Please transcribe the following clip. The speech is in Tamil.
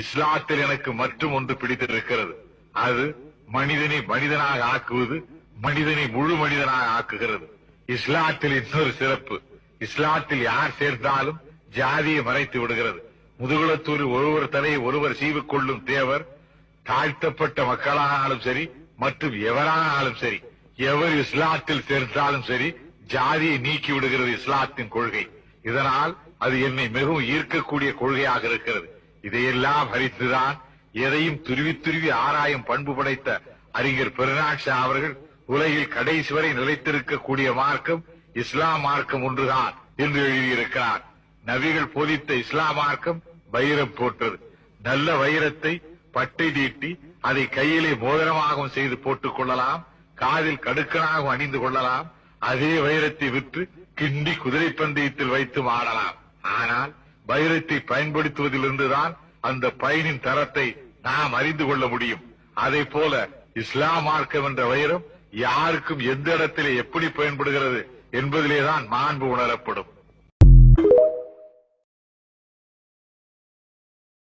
இஸ்லாத்தில் எனக்கு மற்றும் ஒன்று பிடித்திருக்கிறது. அது மனிதனை மனிதனாக ஆக்குவது மனிதனை முழு மனிதனாக ஆக்குகிறது. இஸ்லாத்தில் இன்னொரு சிறப்பு இஸ்லாத்தில் யார் சேர்ந்தாலும் ஜாதியை மறைத்து விடுகிறது. முதுகுலத்தூர் ஒருவர் தலையை ஒருவர் சீவிக்கொள்ளும் தேவர் தாழ்த்தப்பட்ட மக்களானாலும் சரி மற்றும் எவரானாலும் சரி எவர் இஸ்லாத்தில் சேர்ந்தாலும் சரி ஜாதியை நீக்கி விடுகிறது இஸ்லாத்தின் கொள்கை. இதனால் அது என்னை மிகவும் ஈர்க்கக்கூடிய கொள்கையாக இருக்கிறது. இதையெல்லாம் ஹரித்துதான் எதையும் துருவி துருவி ஆராயும் பண்பு படைத்த அறிஞர் பெருநாட்சா அவர்கள் உலகில் கடைசி வரை நிலைத்திருக்கக்கூடிய மார்க்கம் இஸ்லாம் மார்க்கம் ஒன்றுதான் என்று எழுதியிருக்கிறார். நபிகள் போதித்த இஸ்லாம் மார்க்கம் வைரம் போட்டது நல்ல வைரத்தை பட்டை தீட்டி அதை கையிலே மோதிரமாகவும் செய்து போட்டுக் கொள்ளலாம் காதில் கடுக்கனாகவும் அணிந்து கொள்ளலாம் அதே வைரத்தை விற்று கிண்டி குதிரை பந்தயத்தில் வைத்து ஆடலாம் ஆனால் வைரத்தை பயன்படுத்துவதிலிருந்துதான் அந்த பயனின் தரத்தை நாம் அறிந்து கொள்ள முடியும். அதை போல இஸ்லாம் மார்க்கம் என்ற வைரம் யாருக்கும் எந்த இடத்திலே எப்படி பயன்படுகிறது என்பதிலேதான் மாண்பு உணரப்படும்.